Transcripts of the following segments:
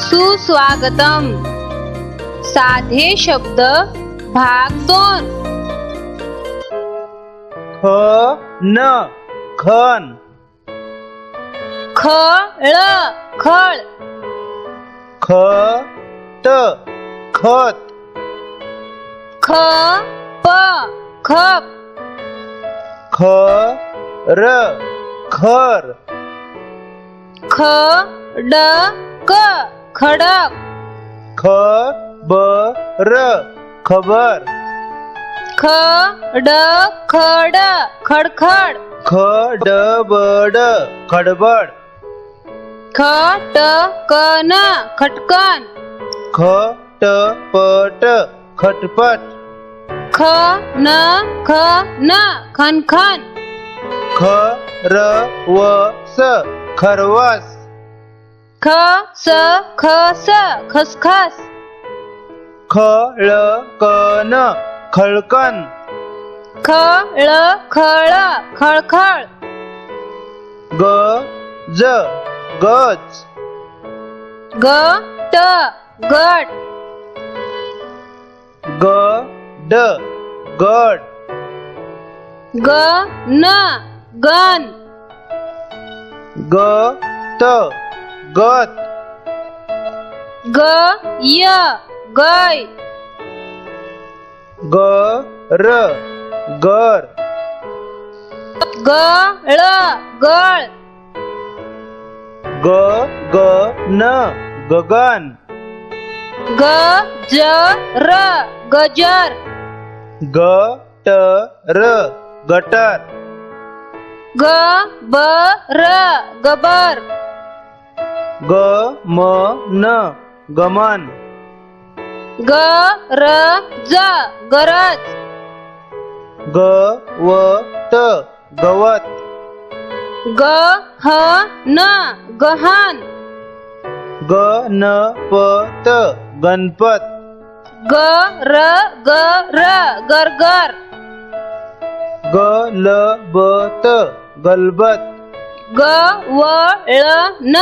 सुस्वागतम। साधे शब्द भाग दोन. ख न खन. खळ खळ. ख त खत. ख प खप. ख र खर. ख ड क. खडक. ख ब र खबर. ख ड खड खडखड. ख ड ब ड खडबड. ख ट क न खटकन. ख ट प ट खटपट. ख न ख न खनखन. ख र व स खरवस. ख स ख स खसखस. ख ळ क न खळकन ख ळ खळ खळखळ. ग ज गज. ग ट गट. ग ड गड. ग न गन ग त. गत. ग य गय. ग र गर. ग ळ गळ. ग ग न गगन. ग ज र गजर. ग ट र गटर. ग ब र गबर. ग म न गमन. ग र ज गरज. ग व त गवत. ग ह न गहन. ग न प त गणपत. ग र ग र गरगर. ग ल ब त गलबत. ग व ळ न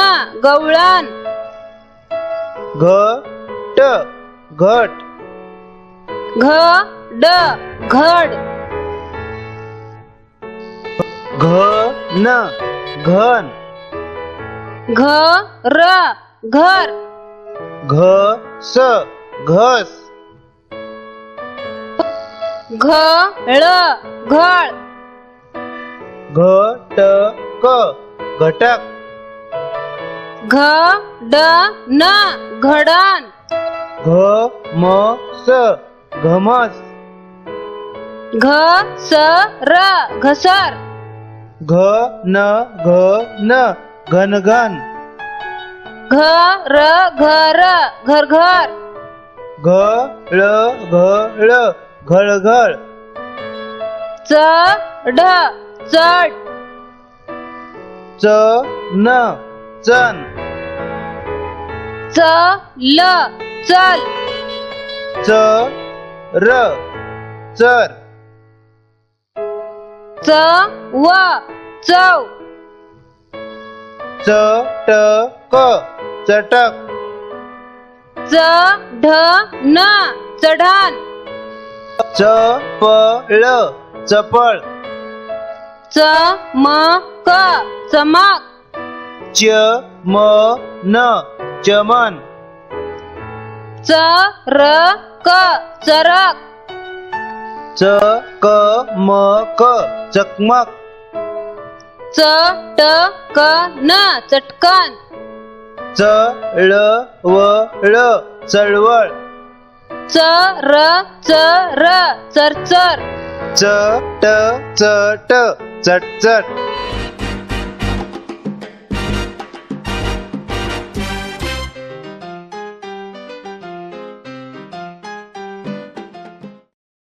गवळण. घ ट घट. घ ड घड. घ न घन. घ र घर. घ स घस. घ ळ घळ. घ ट क घटक. घ ड न घडण. घ म स घमस. घ स र घसर. घ न घ न घनघन. घ र घर घर घर घ ळ घ ळ घळघळ. च ढ चढ च न चन। च ल चल। च र चर। च व चव च ट क चटक। च ढ न चढण च प ळ चपळ। च म क चमक. च म न चमन. च र क चरक. च क म क चकमक. च ट क न चटकन. च ळ व ळ चळवळ. च र च र चरचर. च ट च ट चटचट